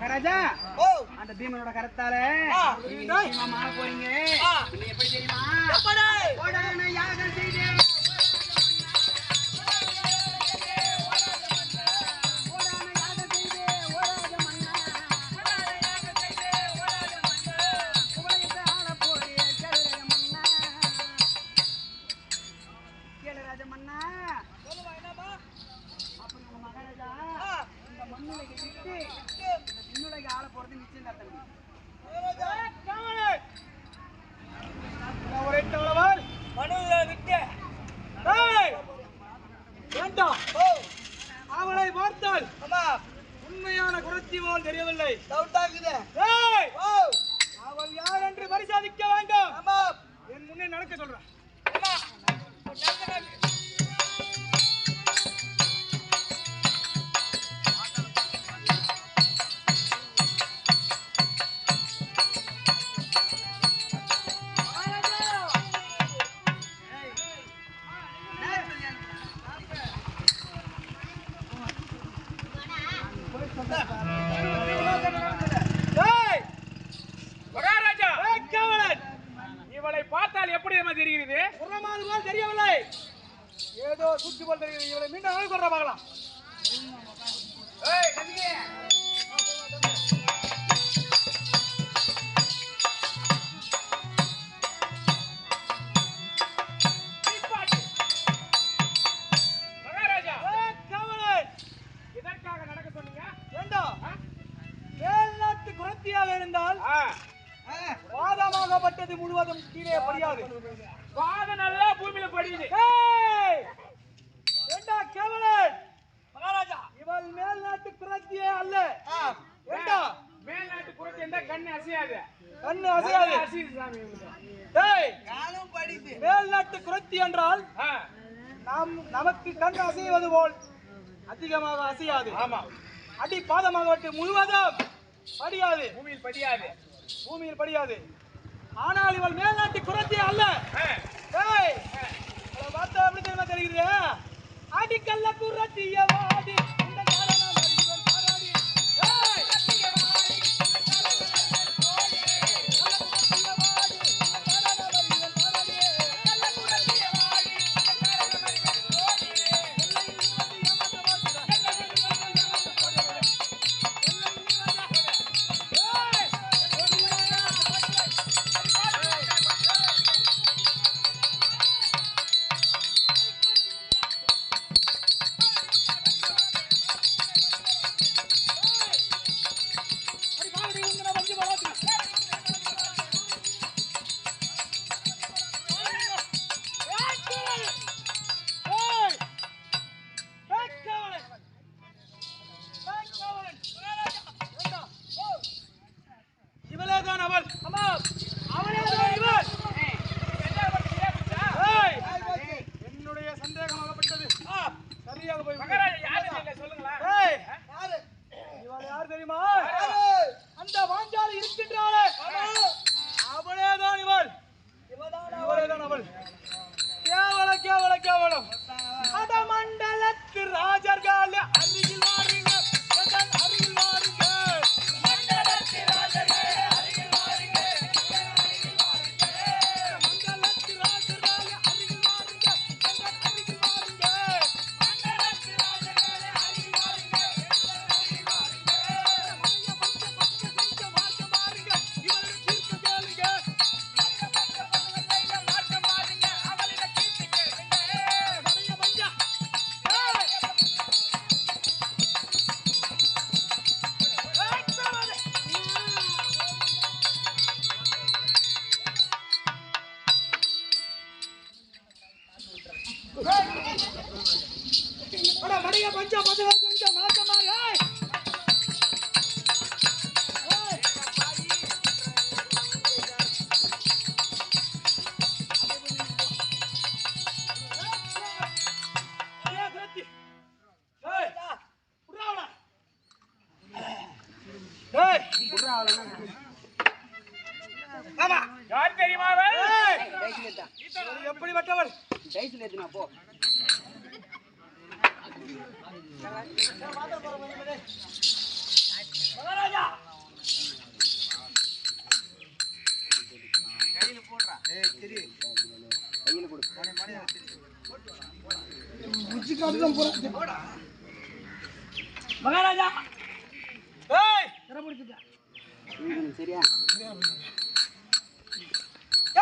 மகாராஜா அந்த பீமனோட கரத்தால போறீங்க. எப்படி தெரியுமா? நடக்க சொல்றேன் தெரியாம தெரிகிறது. உரமாதுலாம் தெரியவில்லை. ஏதோ சுற்றி போல் தெரிகிறது. இவளை மீண்டும் கொள்ற பார்க்கலாம். ஏய் நந்தினி. வயது முழுவதும் கீழே படியாது. வாதம் நல்லா பூமியில படியுது. ஏண்டா கேவலன்? மகாராஜா! இவள் மேல்நாட்டு குரத்தியே அல்ல. ஏண்டா? மேல் நாட்டு குரத்தி இருந்தா கண்ணு அசையாது. கண்ணு அசையாது. அசையுது சாமி டேய் காலம் படிது மேல்நாட்டு குரத்தி என்றால் நாம் நமக்கு கண் அசைவது போல் அதிகமாக அசையாது. ஆமா. அடி பாதமாக முழுவதும் படியாது. பூமியில் படியாது. பூமியில் படியாது. ஆனால் இவள் மேல்நாட்டு குரத்தி அல்ல. பார்த்த அப்படி தெரியுமா தெரிகிறது அடிக்கல்ல குரத்தியவாடி மணிக பஞ்சம் பஞ்சம் மாற்றம் மாறி எப்படிப்பட்டவர் டைஸ்ல ஏத்துனா போ மகாராஜா! கையில போடுறா ஏய்! திரி கையில கொடு மணி மணி போட்டு முச்சி காட்டுதான் போறா மகாராஜா ஏய்! சரியா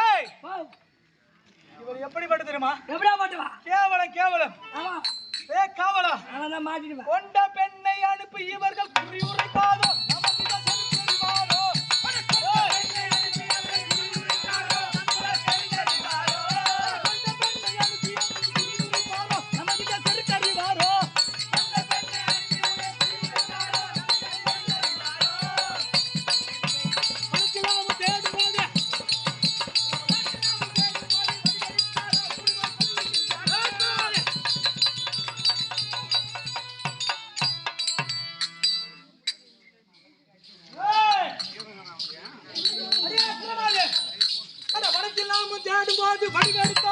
ஏய்! இவர் எப்படிப்பட்ட தெரியுமா? எப்படியா மாட்டுவா கேவலம் கேவலம். ஆமா. ஏ காவலம். நான் தான் மாட்டிடுவேன். கொண்ட பெண்ணை அனுப்பி இவர்கள் குறி உரைப்பாரோ போது வடிவெடுத்தாலும்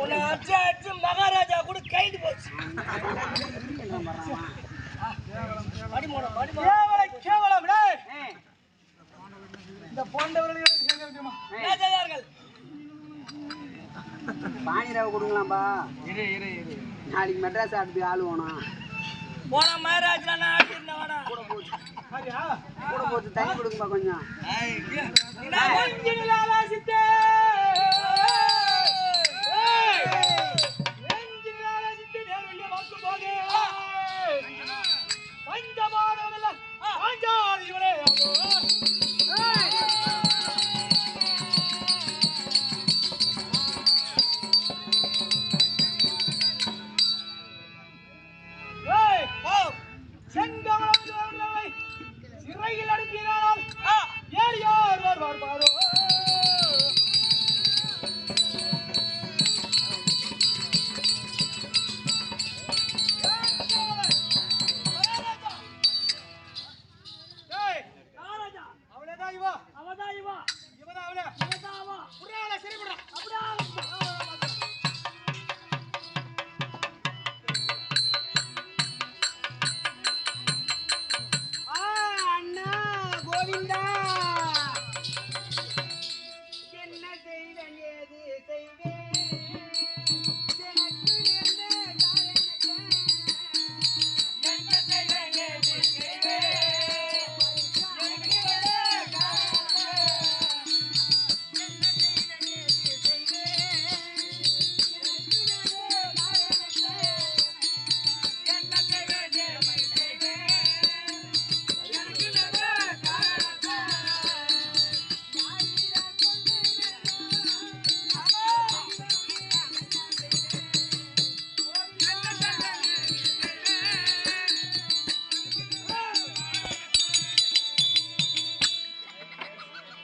உன்னை அடிச்சு அடிச்சு மகாராஜா கூட கைது போச்சு. கேவலம் கேவலம் டேய். ஏய் இந்த போன்றவர்கள் நாளைக்கு மெட்ராஸ் ஆடுறதுக்கு ஆள் வேணும் போன மகாராஜா நான் ஆடிருந்தேன் சரியா கூட தண்ணி கொடுங்கப்பா கொஞ்சம். செங்கோலை சிறையில் அனுப்பினால் ஏழு யார் வருவார் பாரோ Govinda.